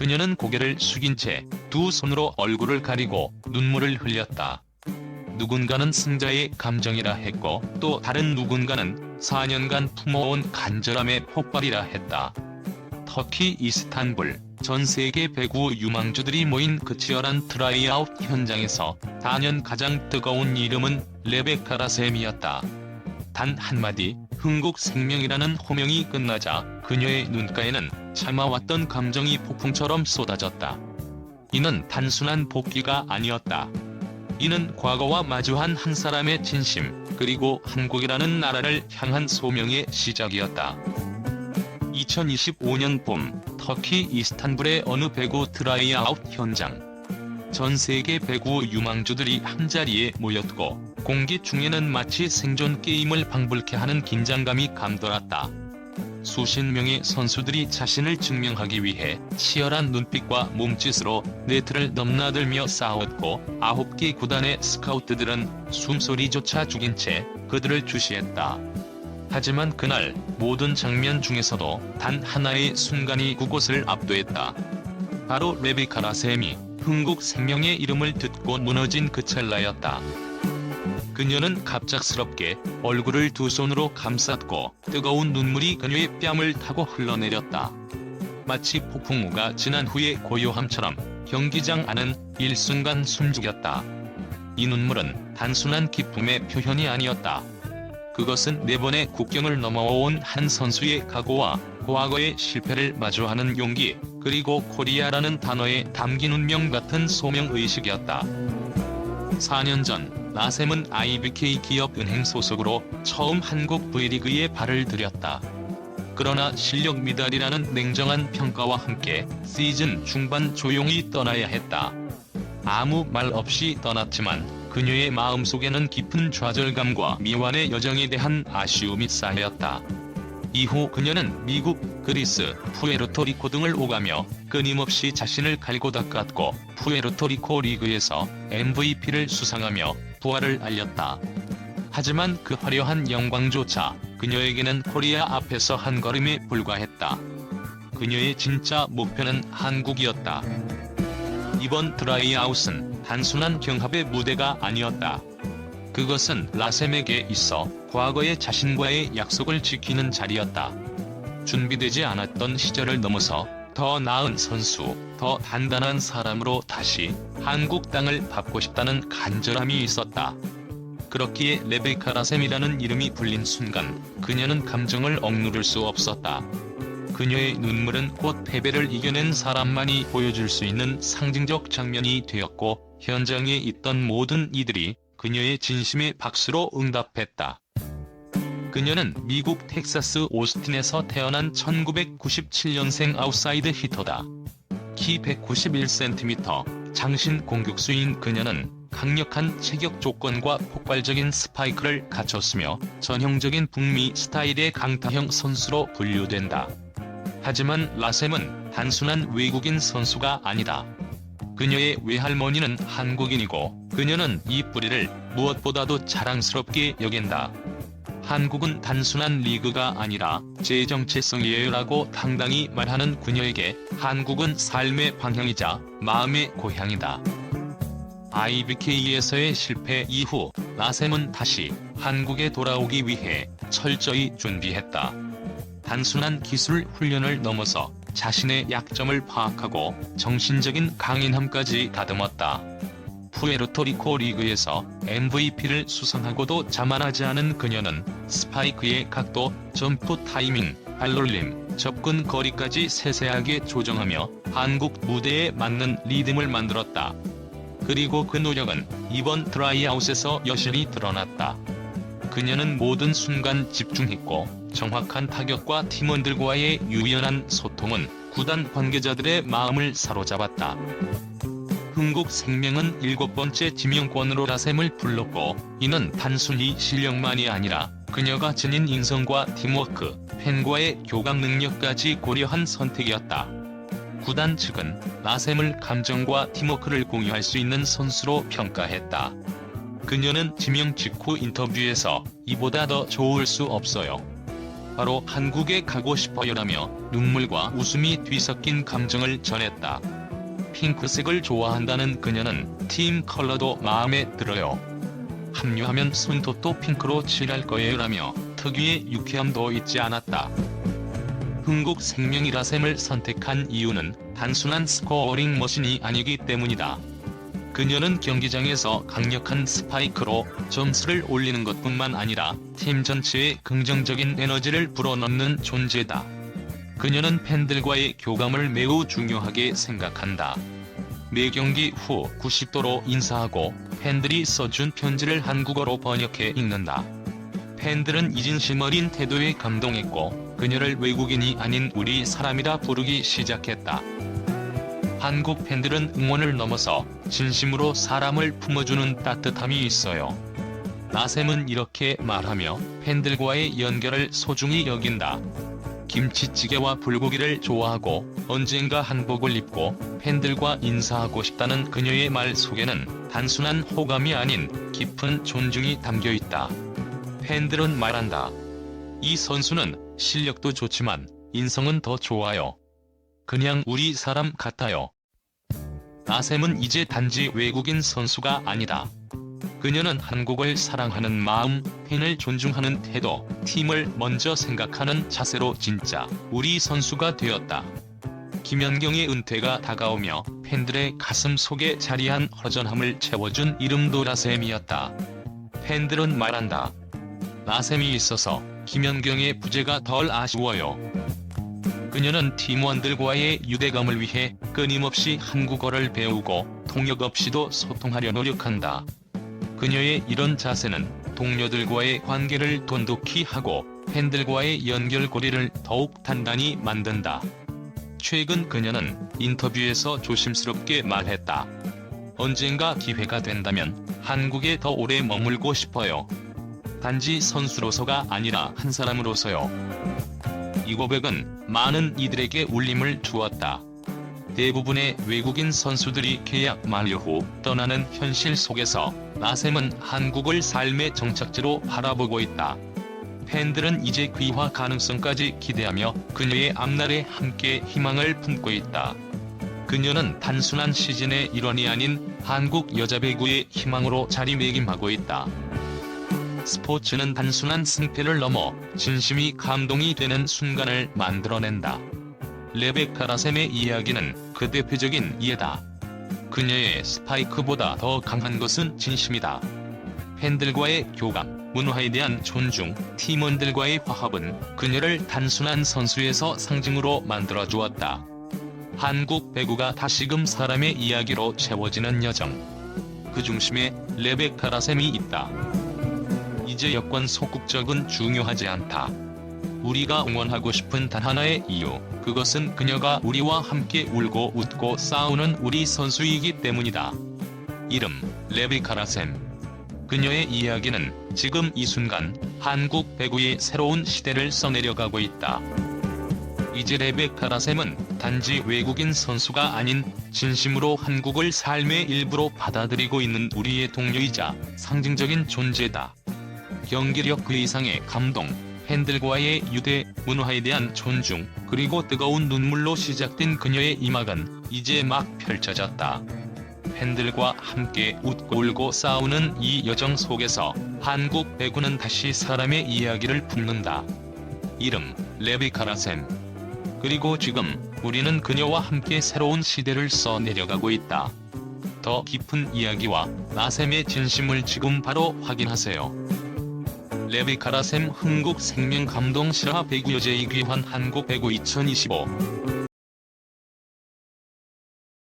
그녀는 고개를 숙인 채 두 손으로 얼굴을 가리고 눈물을 흘렸다. 누군가는 승자의 감정이라 했고 또 다른 누군가는 4년간 품어온 간절함의 폭발이라 했다. 터키 이스탄불 전 세계 배구 유망주들이 모인 그 치열한 트라이아웃 현장에서 단연 가장 뜨거운 이름은 레베카 라셈이었다. 단 한마디 흥국 생명이라는 호명이 끝나자 그녀의 눈가에는 참아왔던 감정이 폭풍처럼 쏟아졌다. 이는 단순한 복귀가 아니었다. 이는 과거와 마주한 한 사람의 진심, 그리고 한국이라는 나라를 향한 소명의 시작이었다. 2025년 봄, 터키 이스탄불의 어느 배구 트라이아웃 현장. 전 세계 배구 유망주들이 한자리에 모였고, 공기 중에는 마치 생존 게임을 방불케 하는 긴장감이 감돌았다. 수십 명의 선수들이 자신을 증명하기 위해 치열한 눈빛과 몸짓으로 네트를 넘나들며 싸웠고 아홉 개 구단의 스카우트들은 숨소리조차 죽인 채 그들을 주시했다. 하지만 그날 모든 장면 중에서도 단 하나의 순간이 그곳을 압도했다. 바로 레베카 라 셈이 흥국 생명의 이름을 듣고 무너진 그 찰나였다. 그녀는 갑작스럽게 얼굴을 두 손으로 감쌌고 뜨거운 눈물이 그녀의 뺨을 타고 흘러내렸다. 마치 폭풍우가 지난 후의 고요함처럼 경기장 안은 일순간 숨죽였다. 이 눈물은 단순한 기쁨의 표현이 아니었다. 그것은 네 번의 국경을 넘어온 한 선수의 각오와 과거의 실패를 마주하는 용기, 그리고 코리아라는 단어에 담긴 운명 같은 소명의식이었다. 4년 전 라셈은 IBK 기업은행 소속으로 처음 한국 V리그에 발을 들였다. 그러나 실력 미달이라는 냉정한 평가와 함께 시즌 중반 조용히 떠나야 했다. 아무 말 없이 떠났지만 그녀의 마음속에는 깊은 좌절감과 미완의 여정에 대한 아쉬움이 쌓였다. 이후 그녀는 미국, 그리스, 푸에르토리코 등을 오가며 끊임없이 자신을 갈고 닦았고 푸에르토리코 리그에서 MVP를 수상하며 부활을 알렸다. 하지만 그 화려한 영광조차 그녀에게는 코리아 앞에서 한 걸음에 불과했다. 그녀의 진짜 목표는 한국이었다. 이번 드라이아웃은 단순한 경합의 무대가 아니었다. 그것은 라셈에게 있어 과거의 자신과의 약속을 지키는 자리였다. 준비되지 않았던 시절을 넘어서 더 나은 선수, 더 단단한 사람으로 다시 한국 땅을 밟고 싶다는 간절함이 있었다. 그렇기에 레베카 라셈이라는 이름이 불린 순간 그녀는 감정을 억누를 수 없었다. 그녀의 눈물은 곧 패배를 이겨낸 사람만이 보여줄 수 있는 상징적 장면이 되었고 현장에 있던 모든 이들이 그녀의 진심에 박수로 응답했다. 그녀는 미국 텍사스 오스틴에서 태어난 1997년생 아웃사이드 히터다. 키 191cm, 장신 공격수인 그녀는 강력한 체격 조건과 폭발적인 스파이크를 갖췄으며 전형적인 북미 스타일의 강타형 선수로 분류된다. 하지만 라셈은 단순한 외국인 선수가 아니다. 그녀의 외할머니는 한국인이고 그녀는 이 뿌리를 무엇보다도 자랑스럽게 여긴다. 한국은 단순한 리그가 아니라 제 정체성이에요라고 당당히 말하는 그녀에게 한국은 삶의 방향이자 마음의 고향이다. IBK에서의 실패 이후 라셈은 다시 한국에 돌아오기 위해 철저히 준비했다. 단순한 기술 훈련을 넘어서 자신의 약점을 파악하고 정신적인 강인함까지 다듬었다. 푸에르토리코 리그에서 MVP를 수상하고도 자만하지 않은 그녀는 스파이크의 각도, 점프 타이밍, 발놀림, 접근 거리까지 세세하게 조정하며 한국 무대에 맞는 리듬을 만들었다. 그리고 그 노력은 이번 트라이아웃에서 여실히 드러났다. 그녀는 모든 순간 집중했고 정확한 타격과 팀원들과의 유연한 소통은 구단 관계자들의 마음을 사로잡았다. 흥국 생명은 일곱 번째 지명권으로 라셈을 불렀고 이는 단순히 실력만이 아니라 그녀가 지닌 인성과 팀워크, 팬과의 교감 능력까지 고려한 선택이었다. 구단 측은 라셈을 감정과 팀워크를 공유할 수 있는 선수로 평가했다. 그녀는 지명 직후 인터뷰에서 이보다 더 좋을 수 없어요. 바로 한국에 가고 싶어요라며 눈물과 웃음이 뒤섞인 감정을 전했다. 핑크색을 좋아한다는 그녀는 팀 컬러도 마음에 들어요. 합류하면 손톱도 핑크로 칠할 거예요라며 특유의 유쾌함도 잊지 않았다. 흥국 생명이라셈을 선택한 이유는 단순한 스코어링 머신이 아니기 때문이다. 그녀는 경기장에서 강력한 스파이크로 점수를 올리는 것뿐만 아니라 팀 전체에 긍정적인 에너지를 불어넣는 존재다. 그녀는 팬들과의 교감을 매우 중요하게 생각한다. 매 경기 후 90도로 인사하고 팬들이 써준 편지를 한국어로 번역해 읽는다. 팬들은 이 진심 어린 태도에 감동했고 그녀를 외국인이 아닌 우리 사람이라 부르기 시작했다. 한국 팬들은 응원을 넘어서 진심으로 사람을 품어주는 따뜻함이 있어요. 나샘은 이렇게 말하며 팬들과의 연결을 소중히 여긴다. 김치찌개와 불고기를 좋아하고 언젠가 한복을 입고 팬들과 인사하고 싶다는 그녀의 말 속에는 단순한 호감이 아닌 깊은 존중이 담겨 있다. 팬들은 말한다. 이 선수는 실력도 좋지만 인성은 더 좋아요. 그냥 우리 사람 같아요. 나샘은 이제 단지 외국인 선수가 아니다. 그녀는 한국을 사랑하는 마음, 팬을 존중하는 태도, 팀을 먼저 생각하는 자세로 진짜 우리 선수가 되었다. 김연경의 은퇴가 다가오며 팬들의 가슴 속에 자리한 허전함을 채워준 이름도 라셈이었다. 팬들은 말한다. 라셈이 있어서 김연경의 부재가 덜 아쉬워요. 그녀는 팀원들과의 유대감을 위해 끊임없이 한국어를 배우고 통역 없이도 소통하려 노력한다. 그녀의 이런 자세는 동료들과의 관계를 돈독히 하고 팬들과의 연결고리를 더욱 단단히 만든다. 최근 그녀는 인터뷰에서 조심스럽게 말했다. 언젠가 기회가 된다면 한국에 더 오래 머물고 싶어요. 단지 선수로서가 아니라 한 사람으로서요. 이 고백은 많은 이들에게 울림을 주었다. 대부분의 외국인 선수들이 계약 만료 후 떠나는 현실 속에서 나셈은 한국을 삶의 정착지로 바라보고 있다. 팬들은 이제 귀화 가능성까지 기대하며 그녀의 앞날에 함께 희망을 품고 있다. 그녀는 단순한 시즌의 일원이 아닌 한국 여자 배구의 희망으로 자리매김하고 있다. 스포츠는 단순한 승패를 넘어 진심이 감동이 되는 순간을 만들어낸다. 레베카 라셈의 이야기는 그 대표적인 예다. 그녀의 스파이크보다 더 강한 것은 진심이다. 팬들과의 교감, 문화에 대한 존중, 팀원들과의 화합은 그녀를 단순한 선수에서 상징으로 만들어 주었다. 한국 배구가 다시금 사람의 이야기로 채워지는 여정. 그 중심에 레베카 라셈이 있다. 이제 여권 소극적은 중요하지 않다. 우리가 응원하고 싶은 단 하나의 이유, 그것은 그녀가 우리와 함께 울고 웃고 싸우는 우리 선수이기 때문이다. 이름, 레베카 라셈. 그녀의 이야기는 지금 이 순간 한국 배구의 새로운 시대를 써내려가고 있다. 이제 레베카 라셈은 단지 외국인 선수가 아닌 진심으로 한국을 삶의 일부로 받아들이고 있는 우리의 동료이자 상징적인 존재다. 경기력 그 이상의 감동, 팬들과의 유대, 문화에 대한 존중, 그리고 뜨거운 눈물로 시작된 그녀의 이막은 이제 막 펼쳐졌다. 팬들과 함께 웃고 울고 싸우는 이 여정 속에서 한국 배구는 다시 사람의 이야기를 품는다. 이름, 레베카 라셈. 그리고 지금 우리는 그녀와 함께 새로운 시대를 써내려가고 있다. 더 깊은 이야기와 라셈의 진심을 지금 바로 확인하세요. 레베카 라셈 흥국 생명 감동 실화 배구 여제의 귀환 한국 배구 2025